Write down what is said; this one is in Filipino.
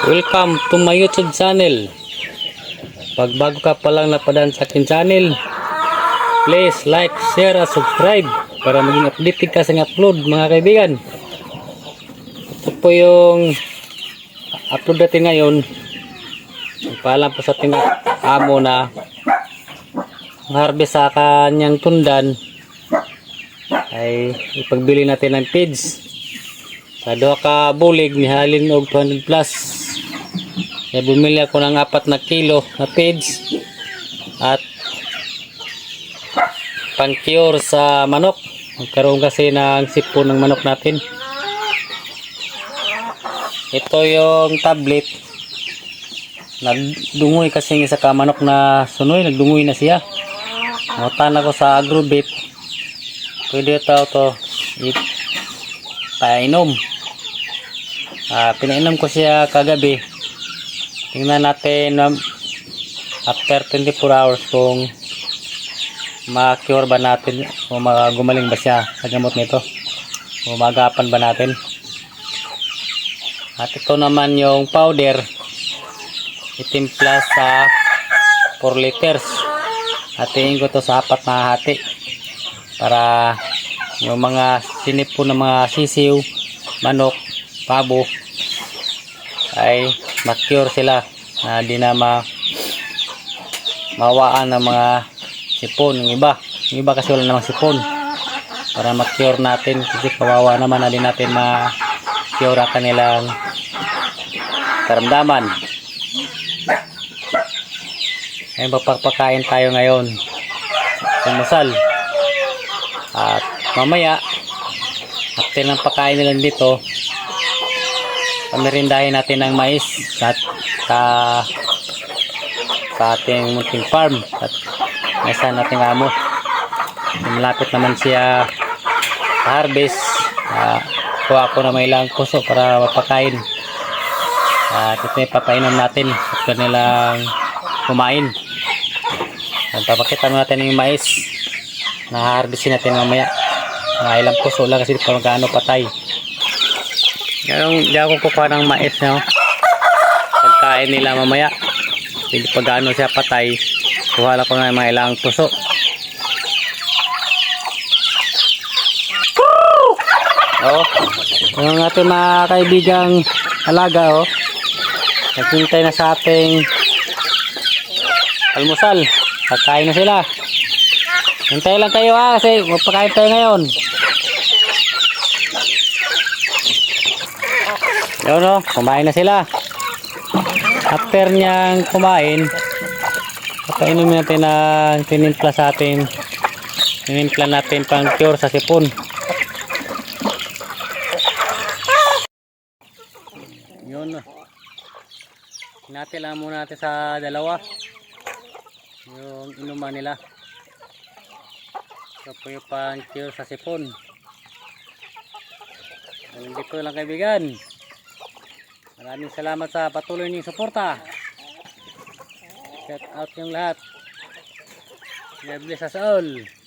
Welcome to my YouTube channel. Pag bago ka pa lang napadaan sa akin channel, please like, share, at subscribe para maging updated ka sa upload mga kaibigan. Ito po yung upload natin ngayon. Paalam po sa ating amo na harvest sa kanyang tundan ay ipagbili natin ng feeds sa duha ka bulig ni halin og 200 plus kaya bumili ako ng apat na kilo na feeds at pang cure sa manok. Magkaroon kasi ng sipon ng manok natin. Ito yung tablet. Nagdungoy kasi yung isa ka manok na sunoy nagdungoy na siya. Mutan ako sa agrobit pwede ito to ipainom. Ah, pinainom ko siya kagabi. Tingnan natin um, after 24 hours kung ma-cure ba natin o ma- gumaling ba siya sa gamot nito o magapan ba natin. At ito naman yung powder itimpla sa 4 liters. Hatiin ko to sa apat na hati para yung mga sinipon ng mga sisiw, manok, pabo ay ma-cure sila na di na ma mawaan ng mga sipon. Yung iba yung iba kasi wala namang sipon. Para ma-cure natin kasi kawawa naman na din natin ma-cure ang kanilang karamdaman. Ay papapakain tayo ngayon. Kumusal at mamaya after ng pakain nila dito pamirindahin natin ng mais at sa sa ating munting farm at nasa nating amo. Malapit naman siya harvest. Uh, kuha ko na may ilang puso para mapakain. At ito yung papainom natin at kanilang kumain. At papakita natin yung mais na harvestin natin mamaya. Mga ilang puso lang kasi pa magkano patay yung di ako kukuha ng mais no? pagkain nila mamaya. Hindi pa gaano siya patay. Kuha lang ko ng mga ilang puso. Oh yung ating mga kaibigang alaga oh. Naghintay na sa ating almusal. Pagkain na sila. Hintay lang kayo ha kasi magpakain tayo ngayon Yun o, kumain na sila. After niyang kumain, papainom natin ang tinimpla sa atin. Tinimpla natin pang cure sa sipon. Yun o. Natin lang muna natin sa dalawa. Yung inuman nila. Ito po yung pang cure sa sipon. Hanggang dito lang kaibigan. Maraming salamat sa patuloy niyong suporta. Shout out yung lahat. God bless us all.